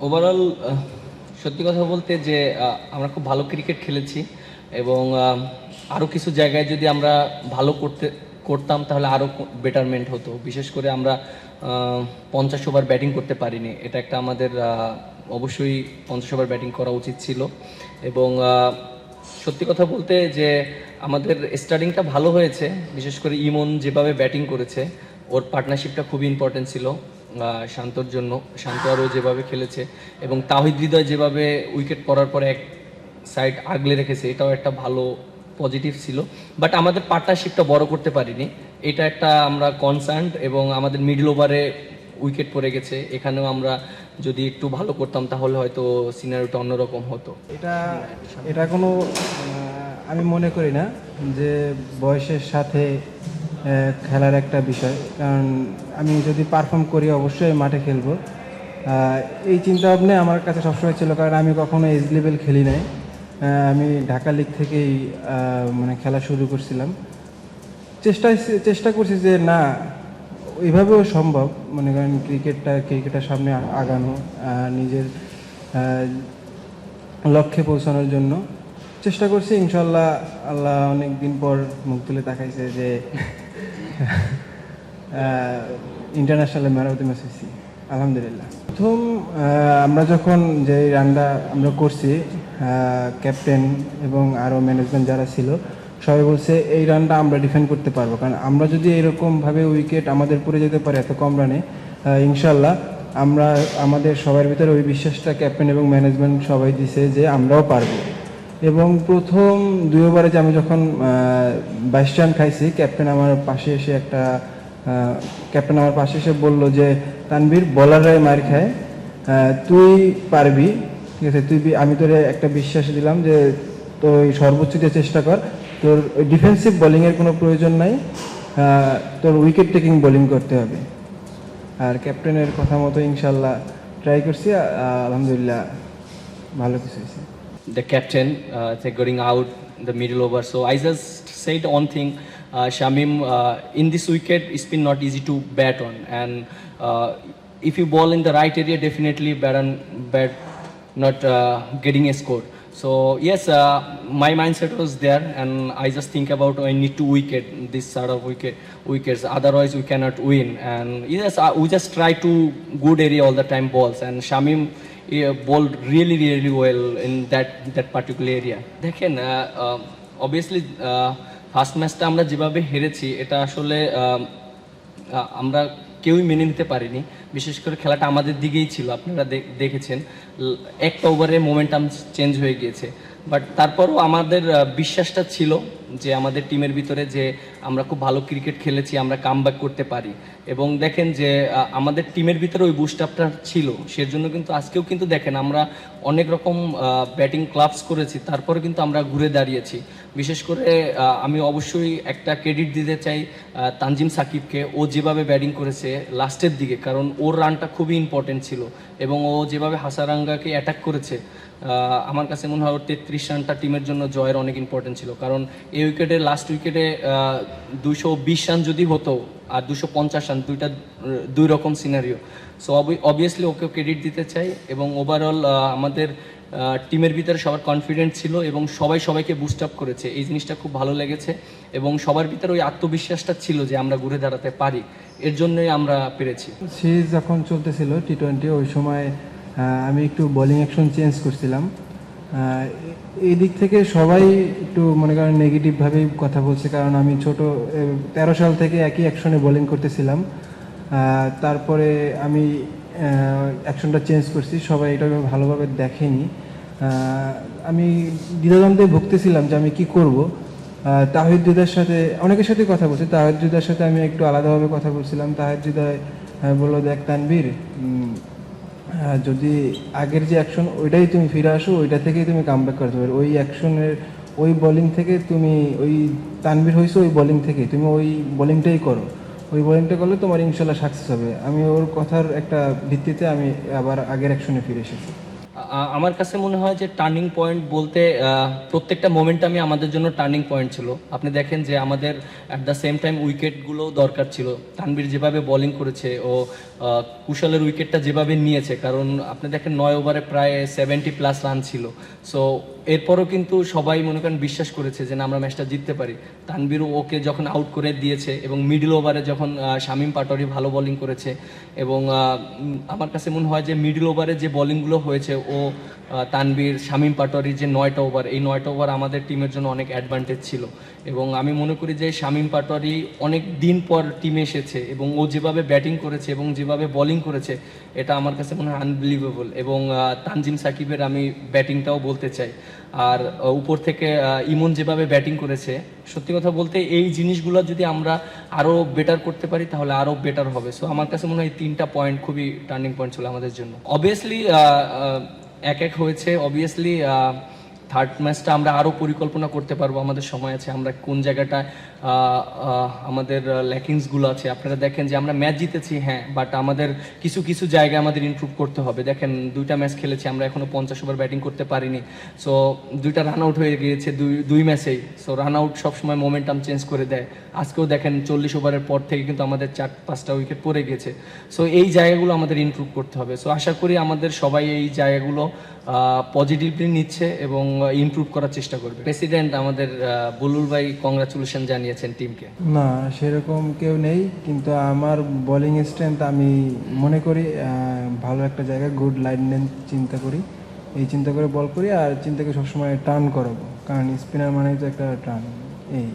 Overall সত্যি কথা বলতে যে আমরা খুব ভালো ক্রিকেট খেলেছি এবং আরও কিছু জায়গায় যদি আমরা ভালো করতে, করতাম তাহলে আরও বেটারমেন্ট হতো। বিশেষ করে আমরা পঞ্চাশ ওভার ব্যাটিং করতে পারিনি। এটা একটা আমাদের অবশ্যই পঞ্চাশ ওভার ব্যাটিং করা উচিত ছিল। এবং সত্যি কথা বলতে যে, আমাদের স্টার্টিংটা ভালো হয়েছে। বিশেষ করে ইমন যেভাবে ব্যাটিং করেছে, ওর পার্টনারশিপটা খুবই ইম্পর্টেন্ট ছিল। শান্তর জন্য, শান্ত আরও যেভাবে খেলেছে এবং তাহিদ হৃদয় যেভাবে উইকেট পড়ার পরে এক সাইড আগলে রেখেছে, এটাও একটা ভালো পজিটিভ ছিল। বাট আমাদের পার্টনারশিপটা বড় করতে পারিনি। এটা একটা আমরা কনসার্ন এবং আমাদের মিডল ওভারে উইকেট পড়ে গেছে। এখানেও আমরা যদি একটু ভালো করতাম, তাহলে হয়তো সিনারিওটা অন্যরকম হতো। এটা এটা কোনো আমি মনে করি না যে বয়সের সাথে খেলার একটা বিষয়। কারণ আমি যদি পারফর্ম করি, অবশ্যই মাঠে খেলব। এই চিন্তা ভাবনা আমার কাছে সবসময় ছিল, কারণ আমি কখনো এজ লেভেল খেলি নাই। আমি ঢাকা লিগ থেকেই মানে খেলা শুরু করছিলাম। চেষ্টা চেষ্টা করছি যে, না ওইভাবেও সম্ভব। মনে করেন, ক্রিকেটটা, ক্রিকেটের সামনে আগানো নিজের লক্ষ্যে পৌঁছানোর জন্য। চেষ্টা করছি, ইনশাল্লাহ, আল্লাহ অনেক দিন পর মুখ তুলে তাকাইছে যে international man of the match হয়েছি, আলহামদুলিল্লাহ। প্রথম আমরা যখন যে রানটা আমরা করছি ক্যাপ্টেন এবং আরও ম্যানেজমেন্ট যারা ছিল, সবাই বলছে, এই রানটা আমরা ডিফেন্ড করতে পারব। কারণ আমরা যদি এরকমভাবে উইকেট আমাদের পড়ে যেতে পারে, এত কম রানে ইনশাল্লাহ আমরা আমাদের সবার ভিতরে ওই বিশ্বাসটা ক্যাপ্টেন এবং ম্যানেজমেন্ট সবাই দিছে যে আমরাও পারব। এবং প্রথম দুই ওভারে যে আমি যখন বাইশ রান খাইছি ক্যাপ্টেন আমার পাশে এসে একটা ক্যাপ্টেন আমার পাশে এসে বলল যে, তানভীর বলাররাই মার খায় তুই পারবি, ঠিক আছে, তুই আমি তোরে একটা বিশ্বাস দিলাম যে, তুই সর্বোচ্চ দিয়ে চেষ্টা কর, তোর ডিফেন্সিভ বোলিংয়ের কোনো প্রয়োজন নাই তোর উইকেট টেকিং বোলিং করতে হবে। আর ক্যাপ্টেনের কথা মতো ইনশাল্লাহ ট্রাই করছি আলহামদুলিল্লাহ, ভালো কিছু হয়েছে। The captain uh, say going out the middle over. So I just said one thing, uh, Shamim. Uh, in this wicket, it's been not easy to bat on, and uh, if you ball in the right area, definitely bat on bat, not uh, getting a score. So yes, uh, my mindset was there, and I just think about I need to wicket this sort of wicket wickets. Otherwise, we cannot win. And yes, uh, we just try to good area all the time balls. And Shamim bowled really really well in that that particular area. দেখেন obviously first ম্যাচটা আমরা যেভাবে হেরেছি, এটা আসলে আমরা কেউই মেনে নিতে পারিনি। বিশেষ করে খেলাটা আমাদের দিকেই ছিল, আপনারা দেখেছেন। একটা ওভারে মোমেন্টাম চেঞ্জ হয়ে গিয়েছে। বাট তারপরও আমাদের বিশ্বাসটা ছিল যে আমাদের টিমের ভিতরে যে আমরা খুব ভালো ক্রিকেট খেলেছি, আমরা কাম করতে পারি। এবং দেখেন যে আমাদের টিমের ভিতরে ওই বুস্টআপটা ছিল। সের জন্য কিন্তু আজকেও কিন্তু দেখেন আমরা অনেক রকম ব্যাটিং ক্লাবস করেছি। তারপরে কিন্তু আমরা ঘুরে দাঁড়িয়েছি। বিশেষ করে আমি অবশ্যই একটা ক্রেডিট দিতে চাই তানজিম সাকিবকে। ও যেভাবে ব্যাটিং করেছে লাস্টের দিকে, কারণ ওর রানটা খুবই ইম্পর্টেন্ট ছিল। এবং ও যেভাবে হাসারাঙ্গাকে অ্যাটাক করেছে আমার কাছে মনে হয় ওর তেত্রিশ রানটা টিমের জন্য জয়ের অনেক ইম্পর্টেন্ট ছিল। কারণ এই উইকেটে লাস্ট উইকেটে দুশো বিশ রান যদি হতো আর দুশো পঞ্চাশ রান, দুইটা দুই রকম scenario so obviously okay credit দিতে চাই এবং ওভারঅল আমাদের টিমের ভিতরে সবার কনফিডেন্ট ছিল এবং সবাই সবাইকে বুস্ট আপ করেছে। এই জিনিসটা খুব ভালো লেগেছে এবং সবার ভিতরে ওই আত্মবিশ্বাসটা ছিল যে আমরা ঘুরে দাঁড়াতে পারি। এর জন্যই আমরা পেরেছি। সিরিজ যখন চলতেছিল টি টোয়েন্টি ওই সময় আমি একটু বোলিং অ্যাকশন চেঞ্জ করছিলাম। এই দিক থেকে সবাই একটু মনে করেন নেগেটিভভাবেই কথা বলছে কারণ আমি ছোট তেরো সাল থেকে একই অ্যাকশনে বোলিং করতেছিলাম। তারপরে আমি অ্যাকশনটা চেঞ্জ করছি সবাই এটা ভালোভাবে দেখেনি। আমি দ্বিধাদ্বন্দ্বে ভুগতেছিলাম যে আমি কি করব। আহ, তাহিদ সাথে অনেকের সাথে কথা বলছি তাহিদ জুদার সাথে আমি একটু আলাদাভাবে কথা বলছিলাম। তাহিদ জুদায় বলল দেখ তানবীর যদি আগের যে অ্যাকশন ওইটাই তুমি ফিরে আসো, ওইটা থেকেই তুমি কাম ব্যাক করতে পারো ওই অ্যাকশনের ওই বলিং থেকে তুমি, ওই তানবির হয়েছো ওই বলিং থেকে তুমি ওই বলিংটাই করো। ওই বলিংটা করলে তোমার ইনশাল্লাহ সাকসেস হবে। আমি ওর কথার একটা ভিত্তিতে আমি আবার আগের অ্যাকশনে ফিরে এসেছি। আমার কাছে মনে হয় যে টার্নিং পয়েন্ট বলতে প্রত্যেকটা মোমেন্টামই আমাদের জন্য টার্নিং পয়েন্ট ছিল। আপনি দেখেন যে আমাদের অ্যাট দ্য সেম টাইম উইকেটগুলোও দরকার ছিল। তানবির যেভাবে বলিং করেছে ও কুশলের উইকেটটা যেভাবে নিয়েছে, কারণ আপনি দেখেন নয় ওভারে প্রায় সেভেন্টি প্লাস রান ছিল। সো এরপরও কিন্তু সবাই মনে করেন বিশ্বাস করেছে যে না, আমরা ম্যাচটা জিততে পারি। তানবীরও ওকে যখন আউট করে দিয়েছে এবং মিডল ওভারে যখন শামীম পাটোয়ারি ভালো বোলিং করেছে এবং আমার কাছে মনে হয় যে মিডল ওভারে যে বোলিংগুলো হয়েছে, ও তানবীর শামীম পাটোয়ারির যে নয়টা ওভার এই নয়টা ওভার আমাদের টিমের জন্য অনেক অ্যাডভান্টেজ ছিল। এবং আমি মনে করি যে শামীম পাটোয়ারি অনেক দিন পর টিমে এসেছে এবং ও যেভাবে ব্যাটিং করেছে এবং যেভাবে বোলিং করেছে, এটা আমার কাছে মনে হয় আনবিলিভেবল এবং তানজিম সাকিবের আমি ব্যাটিংটাও বলতে চাই। আর উপর থেকে ইমন যেভাবে ব্যাটিং করেছে সত্যি কথা বলতে এই জিনিসগুলো যদি আমরা আরও বেটার করতে পারি তাহলে আরও বেটার হবে। সো আমার কাছে মনে হয় তিনটা পয়েন্ট খুবই টার্নিং পয়েন্ট ছিল আমাদের জন্য। অবভিয়াসলি এক এক হয়েছে। অবভিয়াসলি থার্ড ম্যাচটা আমরা আরও পরিকল্পনা করতে পারব। আমাদের সময় আছে। আমরা কোন আহ, আমাদের ল্যাকিংসগুলো আছে। আপনারা দেখেন যে আমরা ম্যাচ জিতেছি হ্যাঁ বাট আমাদের কিছু কিছু জায়গায় আমাদের ইমপ্রুভ করতে হবে। দেখেন, দুইটা ম্যাচ খেলেছি, আমরা এখনও পঞ্চাশ ওভার ব্যাটিং করতে পারিনি। সো দুইটা রান আউট হয়ে গিয়েছে দুই দুই ম্যাচেই সো রান আউট সবসময় মোমেন্টাম চেঞ্জ করে দেয়। আজকেও দেখেন, চল্লিশ ওভারের পর থেকে কিন্তু আমাদের চার, পাঁচটা উইকেট পড়ে গেছে। সো এই জায়গাগুলো আমাদের ইমপ্রুভ করতে হবে। সো আশা করি আমাদের সবাই এই জায়গাগুলো পজিটিভলি নিচ্ছে এবং ইমপ্রুভ করার চেষ্টা করবে। প্রেসিডেন্ট আমাদের বুলুল ভাই কংগ্রাচুলেশন জানিয়েছেন টিমকে না, সেরকম কেউ নেই, কিন্তু আমার বোলিং স্ট্রেংথ আমি মনে করি ভালো একটা জায়গায় গুড লাইন লেন্থ চিন্তা করি। এই চিন্তা করে বল করি আর চিন্তাকে সবসময় টার্ন করাবো, কারণ স্পিনার মানেই তো একটা টার্ন এই।